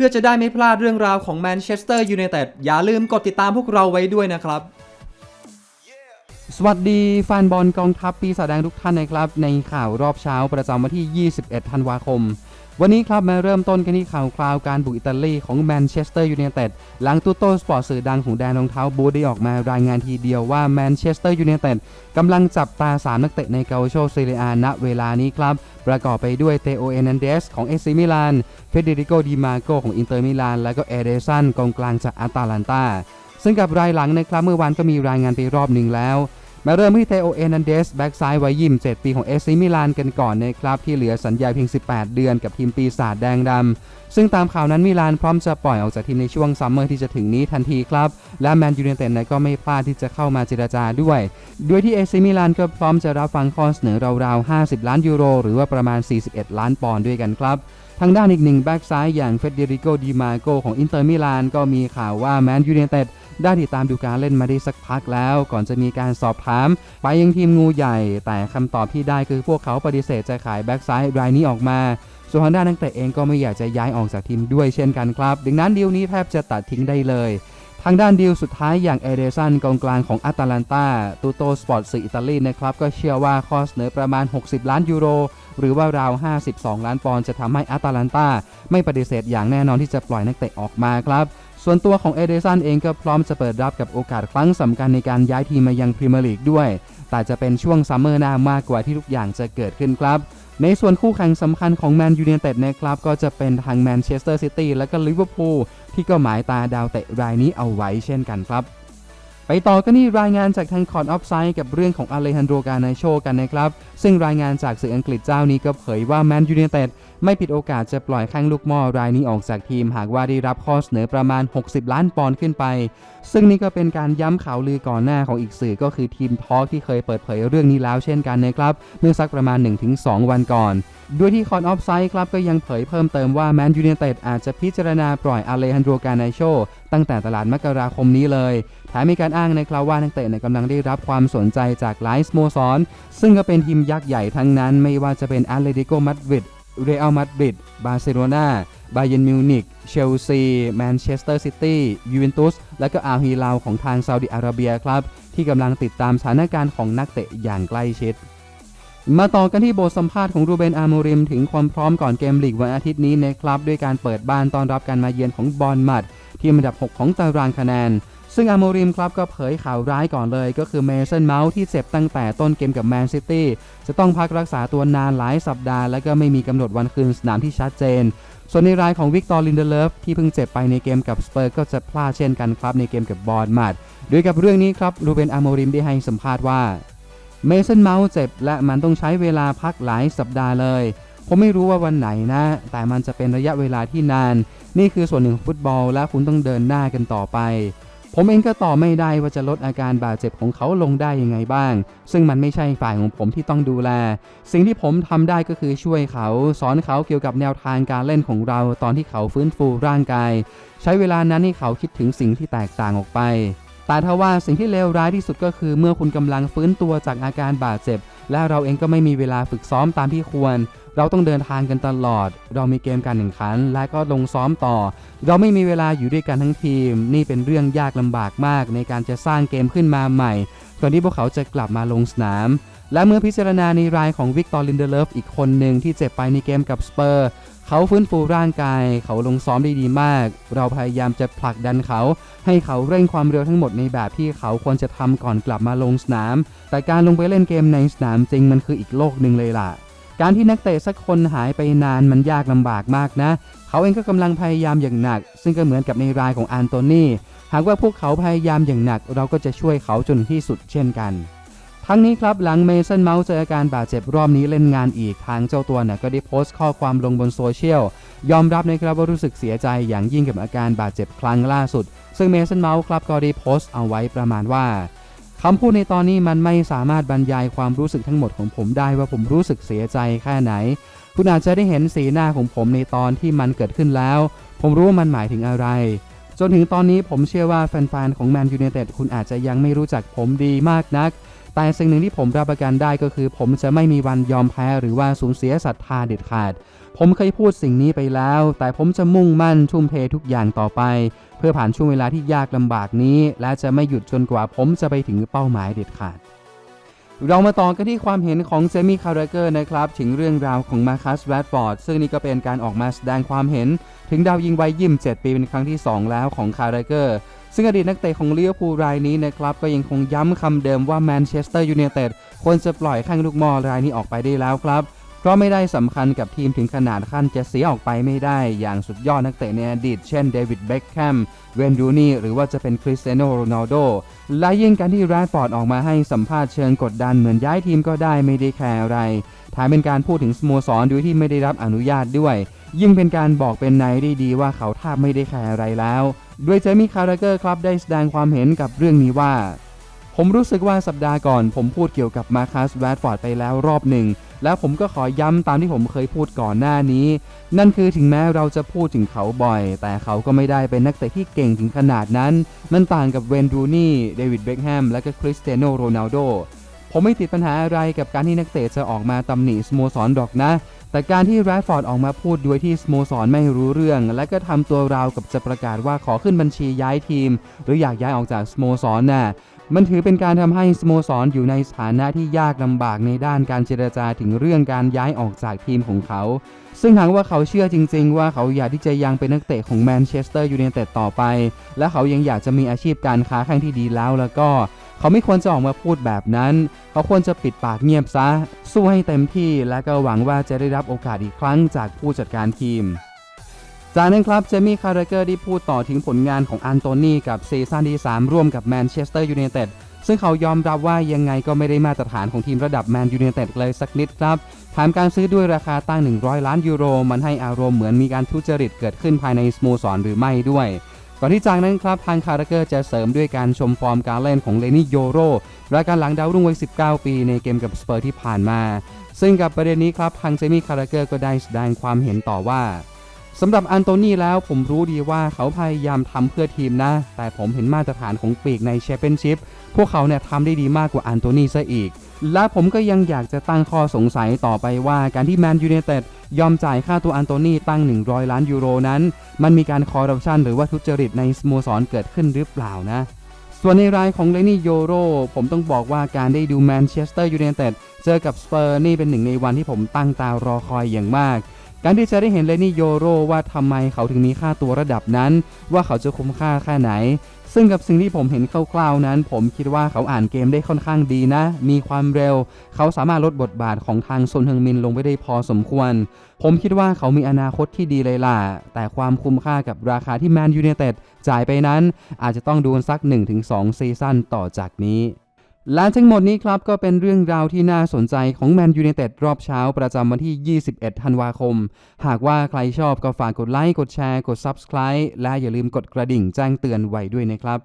พื่อจะได้ไม่พลาดเรื่องราวของแมนเชสเตอร์ยูไนเต็ดอย่าลืมกดติดตามพวกเราไว้ด้วยนะครับ สวัสดีแฟนบอลกองทัพปีศาจแดงทุกท่านนะครับ ในข่าวรอบเช้าประจำวันที่ 21 ธันวาคม วันนี้ครับมาเริ่มต้นกันที่ข่าวคราวการบุกอิตาลีของแมนเชสเตอร์ยูไนเต็ดหลังตูโต้สปอร์ตสื่อดังของแดนรองเท้าบูได้ออกมารายงานทีเดียวว่าแมนเชสเตอร์ยูไนเต็ดกำลังจับตา 3 นักเตะในเกาโชเซเรียณเวลานี้ครับ ประกอบไปด้วยเตโอเอนันเดสของเอซิมิลานเฟเดริโกดิมาโกของอินเตอร์มิลานและก็เอเดซันกองกลางจากอาตาลันตาซึ่งกับรายหลังนะครับเมื่อวานก็มีรายงานไปรอบหนึ่งแล้ว มาเริ่มที่เทโอเอนันเดสแบ็กซ้ายวัยยิม7ปีของเอซิมิลานกันก่อนนะครับ ที่เหลือสัญญาเพียง 18 เดือนกับทีมปีศาจแดงดำ ซึ่งตามข่าวนั้นมิลานพร้อมจะปล่อยออกจากทีมในช่วงซัมเมอร์ที่จะถึงนี้ทันทีครับ และแมนยูไนเต็ดก็ไม่พลาดที่จะเข้ามาเจรจาด้วยด้วยที่เอซิมิลานก็พร้อมจะรับฟังข้อเสนอราวๆ 50 ล้านยูโร หรือว่าประมาณ 41 ล้านปอนด์ด้วยกันครับ ทางด้านอีกหนึ่งแบ็กซ้ายอย่างเฟเดริโกดีมาโกของอินเตอร์มิลานก็มีข่าวว่าแมนยูเนเต็ดได้ติดตามดูการเล่นมาได้สักพักแล้ว ก่อนจะมีการสอบถาม ไปยังทีมงูใหญ่ แต่คำตอบที่ได้คือพวกเขาปฏิเสธจะขายแบ็กซ้ายรายนี้ออกมาส่วนทางด้านนักเตะเองก็ไม่อยากจะย้ายออกจากทีมด้วยเช่นกันครับ ดังนั้นดีลนี้แทบจะตัดทิ้งได้เลยางด้านดีลสุดท้ายอย่างเอเดซันกองกลางของอาตาลันตาตูโตสปอร์ตสื่ออิตาลีนะครับ ก็เชื่อว่าข้อเสนอประมาณ 60 ล้านยูโร หรือว่าราว 52 ล้านปอนด์จะทำให้อาตาลันตาไม่ปฏิเสธอย่างแน่นอนที่จะปล่อยนักเตะออกมาครับ ส่วนตัวของเอเดซันเองก็พร้อมจะเปิดรับกับโอกาสครั้งสำคัญในการย้ายทีมมายังพรีเมียร์ลีกด้วย แต่จะเป็นช่วงซัมเมอร์หน้ามากกว่าที่ทุกอย่างจะเกิดขึ้นครับในส่วนคู่แข่งสำคัญของแมนยูไนเต็ดนะครับ ก็จะเป็นทางแมนเชสเตอร์ซิตี้และก็ลิเวอร์พูลที่ก็หมายตาดาวเตะรายนี้เอาไว้เช่นกันครับ ไปต่อกันที่รายงานจากทางคอร์ดออฟไซด์กับเรื่องของอเลฮันโดกานโชกันนะครับ ซึ่งรายงานจากสื่ออังกฤษเจ้านี้ก็เผยว่าแมนยูเนเต็ด ไม่ผิดโอกาสจะปล่อยข้างลูกหม้อรายนี้ออกจากทีม หากว่าได้รับข้อเสนอประมาณ 60 ล้านปอนด์ขึ้นไป ซึ่งนี่ก็เป็นการย้ำข่าวลือก่อนหน้าของอีกสื่อก็คือทีมทอล์กที่เคยเปิดเผยเรื่องนี้แล้วเช่นกันนะครับ เมื่อสักประมาณ 1-2 วันก่อนด้วยที่คอนออฟไซด์ครับก็ยังเผยเพิ่มเติมว่าแมนยูไนเต็ดอาจจะพิจารณาปล่อยอาเลฮันโดกานโชตั้งแต่ตลาดมกราคมนี้เลยแถมมีการอ้างนะครับว่านักเตะเนี่ยกำลังได้รับความสนใจจากหลายสโมสร ซึ่งก็เป็นทีมยักษ์ใหญ่ทั้งนั้นไม่ว่าจะเป็นอาเลติโกมาดริด เรอัลมาดริดบาร์เซโลนาบาเยนมิวนิกเชลซีแมนเชสเตอร์ซิตี้ยูเวนตุสและก็อาลฮิลาลของทางซาอุดิอาระเบียครับ ที่กำลังติดตามสถานการณ์ของนักเตะอย่างใกล้ชิดมาต่อกันที่บทสัมภาษณ์ของรูเบนอาร์โมริม ถึงความพร้อมก่อนเกมลีกวันอาทิตย์นี้นะครับ ด้วยการเปิดบ้านต้อนรับการมาเยือนของบอลมัด ทีมอันดับ 6 ของตารางคะแนน ซึ่งอาร์โมริมครับก็เผยข่าวร้ายก่อนเลยก็คือเมสันเมาส์ที่เจ็บตั้งแต่ต้นเกมกับแมนซิตี้จะต้องพักรักษาตัวนานหลายสัปดาห์ และก็ไม่มีกำหนดวันคืนสนามที่ชัดเจน ส่วนในรายของวิกตอร์ลินเดเลฟที่เพิ่งเจ็บไปในเกมกับสเปอร์ก็จะพลาดเช่นกันครับในเกมกับบอลมัดโดยกับเรื่องนี้ครับรูเบนอาร์โมริมได้ให้สัมภาษณ์ว่าเมสันเมาส์เจ็บและมันต้องใช้เวลาพักหลายสัปดาห์เลยผมไม่รู้ว่าวันไหนนะ แต่มันจะเป็นระยะเวลาที่นาน นี่คือส่วนหนึ่งของฟุตบอลและคุณต้องเดินหน้ากันต่อไป ผมเองก็ตอบไม่ได้ว่าจะลดอาการบาดเจ็บของเขาลงได้ยังไงบ้าง ซึ่งมันไม่ใช่ฝ่ายของผมที่ต้องดูแล สิ่งที่ผมทำได้ก็คือช่วยเขา สอนเขาเกี่ยวกับแนวทางการเล่นของเราตอนที่เขาฟื้นฟูร่างกาย ใช้เวลานั้นให้เขาคิดถึงสิ่งที่แตกต่างออกไป แต่ถ้าว่าสิ่งที่เลวร้ายที่สุดก็คือ เมื่อคุณกำลังฟื้นตัวจากอาการบาดเจ็บ และเราเองก็ไม่มีเวลาฝึกซ้อมตามที่ควร เราต้องเดินทางกันตลอด เรามีเกมการแข่งขัน และก็ลงซ้อมต่อ เราไม่มีเวลาอยู่ด้วยกันทั้งทีม นี่เป็นเรื่องยากลำบากมาก ในการจะสร้างเกมขึ้นมาใหม่ก่อนที่พวกเขาจะกลับมาลงสนาม และเมื่อพิจารณาในรายของวิกตอร์ลินเดเลฟอีกคนหนึ่งที่เจ็บไปในเกมกับสเปอร์ เขาฟื้นฟูร่างกาย เขาลงซ้อมได้ดีมาก เราพยายามจะผลักดันเขา ให้เขาเร่งความเร็วทั้งหมดในแบบที่เขาควรจะทำก่อนกลับมาลงสนาม แต่การลงไปเล่นเกมในสนามจริงมันคืออีกโลกหนึ่งเลยล่ะ การที่นักเตะสักคนหายไปนานมันยากลำบากมากนะ เขาเองก็กำลังพยายามอย่างหนัก ซึ่งก็เหมือนกับในรายของอันโตนีหากว่าพวกเขาพยายามอย่างหนัก เราก็จะช่วยเขาจนที่สุดเช่นกัน ทั้งนี้ครับหลังเมสันเมาส์เจออาการบาดเจ็บรอบนี้เล่นงานอีกทางเจ้าตัวเนี่ยก็ได้โพสต์ข้อความลงบนโซเชียลยอมรับนะครับว่ารู้สึกเสียใจอย่างยิ่งกับอาการบาดเจ็บครั้งล่าสุด ซึ่งเมสันเมาส์ครับก็ได้โพสต์เอาไว้ประมาณว่าคำพูดในตอนนี้มันไม่สามารถบรรยายความรู้สึกทั้งหมดของผมได้ว่าผมรู้สึกเสียใจแค่ไหน คุณอาจจะได้เห็นสีหน้าของผมในตอนที่มันเกิดขึ้นแล้ว ผมรู้ว่ามันหมายถึงอะไร จนถึงตอนนี้ผมเชื่อว่าแฟนๆของแมนยู i นเต็ดคุณอาจจะยังไม่รู้จักผมดีมากนัก แต่สิ่งหนึ่งที่ผมรับประกันได้ก็คือ ผมจะไม่มีวันยอมแพ้หรือว่าสูญเสียศรัทธาเด็ดขาด ผมเคยพูดสิ่งนี้ไปแล้ว แต่ผมจะมุ่งมั่นทุ่มเททุกอย่างต่อไป เพื่อผ่านช่วงเวลาที่ยากลำบากนี้ และจะไม่หยุดจนกว่าผมจะไปถึงเป้าหมายเด็ดขาดเรามาต่อกันที่ความเห็นของเจมี่คาร์เรเกอร์นะครับ ถึงเรื่องราวของมาคัสแรดฟอร์ดซึ่งนี่ก็เป็นการออกมาแสดงความเห็น ถึงดาวยิงวัยยิม7ปีเป็นครั้งที่ 2 แล้วของคาร์เรเกอร์ ซึ่งอดีตนักเตะของเลี้ยวภูลรายนี้นะครับก็ยังคงย้ำคำเดิมว่าแมนเชสเตอร์ยูไนเต็ดควรจะปล่อยข้างลูกมอรายนี้ออกไปได้แล้วครับ เพราะไม่ได้สำคัญกับทีมถึงขนาดขั้นจะเสียออกไปไม่ได้อย่างสุดยอดนักเตะในอดีต เช่นเดวิดเบ็คแคมเวนดูนี่หรือว่าจะเป็นคริสเตียโนโรนัลโดและยิ่งการที่แรดฟอร์ดออกมาให้สัมภาษณ์เชิงกดดันเหมือนย้ายทีมก็ได้ไม่ได้แคร์อะไรแถมเป็นการพูดถึงสโมสรโดยที่ไม่ได้รับอนุญาตด้วย ยิ่งเป็นการบอกเป็นในได้ดีว่าเขาแทบไม่ได้แคร์อะไรแล้ว ด้วยเจมี่คาร์เกอร์ครับได้แสดงความเห็นกับเรื่องนี้ว่า ผมรู้สึกว่าสัปดาห์ก่อน ผมพูดเกี่ยวกับมาคัสแรดฟอร์ดไปแล้วรอบหนึ่ง แล้วผมก็ขอย้ำตามที่ผมเคยพูดก่อนหน้านี้ นั่นคือถึงแม้เราจะพูดถึงเขาบ่อย แต่เขาก็ไม่ได้เป็นนักเตะที่เก่งถึงขนาดนั้น มันต่างกับเวนรูนี่ เดวิดเบคแฮม และก็คริสเตียโนโรนัลโดผมไม่ติดปัญหาอะไรกับการที่นักเตะจะออกมาตำหนิสโมสรดอกนะ แต่การที่แรดฟอร์ดออกมาพูดด้วยที่สโมสรไม่รู้เรื่อง และก็ทำตัวราวกับจะประกาศว่าขอขึ้นบัญชีย้ายทีม หรืออยากย้ายออกจากสโมสรน่ะ มันถือเป็นการทำให้สโมสรอยู่ในสถานะที่ยากลำบากในด้านการเจรจาถึงเรื่องการย้ายออกจากทีมของเขา ซึ่งหากว่าเขาเชื่อจริง ๆ ว่าเขาอยากที่จะยังเป็นนักเตะของแมนเชสเตอร์ยูไนเต็ดต่อไป และเขายังอยากจะมีอาชีพการค้าแข่งที่ดีแล้วแล้วก็ เขาไม่ควรจะออกมาพูดแบบนั้น เขาควรจะปิดปากเงียบซะ สู้ให้เต็มที่และก็หวังว่าจะได้รับโอกาสอีกครั้งจากผู้จัดการทีม จากนั้นครับเจมี่คาร์เรเกอร์ได้พูดต่อถึงผลงานของอันโตนีกับซีซั่นที่ 3 ร่วมกับแมนเชสเตอร์ยูไนเต็ดซึ่งเขายอมรับว่ายังไงก็ไม่ได้มาตรฐานของทีมระดับแมนยูไนเต็ดเลยสักนิดครับแถมการซื้อด้วยราคาตั้ง 100 ล้านยูโร มันให้อารมณ์เหมือนมีการทุจริตเกิดขึ้นภายในสโมสรหรือไม่ด้วย ก่อนที่จากนั้นครับทางคาร์เกอร์จะเสริมด้วยการชมฟอร์มการเล่นของเลนี่โยโรรายการหลังดาวรุ่งวัย 19 ปีในเกมกับสเปอร์ที่ผ่านมา ซึ่งกับประเด็นนี้ครับทางเซมี่คาร์เกอร์ก็ได้แสดงความเห็นต่อว่า สำหรับอันโตนีแล้วผมรู้ดีว่าเขาพยายามทำเพื่อทีมนะ แต่ผมเห็นมาตรฐานของปีกในแชมเปี้ยนชิพพวกเขาเนี่ยทำได้ดีมากกว่าอันโตนีซะอีก และผมก็ยังอยากจะตั้งข้อสงสัยต่อไปว่าการที่แมนยูไนเต็ดยอมจ่ายค่าตัวอันโตนีตั้ง 100 ล้านยูโรนั้น มันมีการคอร์รัปชันหรือว่าทุจริตในสโมสรเกิดขึ้นหรือเปล่านะ ส่วนในรายของเลนี่โยโรผมต้องบอกว่าการได้ดูแมนเชสเตอร์ยูไนเต็ดเจอกับสเปอร์นี่เป็นหนึ่งในวันที่ผมตั้งตารอคอยอย่างมาก การที่จะได้เห็นเลนี่โยโรว่าทำไมเขาถึงมีค่าตัวระดับนั้น ว่าเขาจะคุ้มค่าแค่ไหน ซึ่งกับสิ่งที่ผมเห็นคร่าวๆนั้น ผมคิดว่าเขาอ่านเกมได้ค่อนข้างดีนะ มีความเร็ว เขาสามารถลดบทบาทของทางซนเฮงมินลงไปได้พอสมควร ผมคิดว่าเขามีอนาคตที่ดีเลยล่ะ แต่ความคุ้มค่ากับราคาที่แมนยูไนเต็ดจ่ายไปนั้น อาจจะต้องดูสัก 1-2 ซีซั่นต่อจากนี้ และทั้งหมดนี้ครับก็เป็นเรื่องราวที่น่าสนใจของแมนยูเนเต็ดรอบเช้าประจำวันที่ 21 ธันวาคม หากว่าใครชอบก็ฝากกดไลค์ กดแชร์ กด Subscribe และอย่าลืมกดกระดิ่งแจ้งเตือนไว้ด้วยนะครับ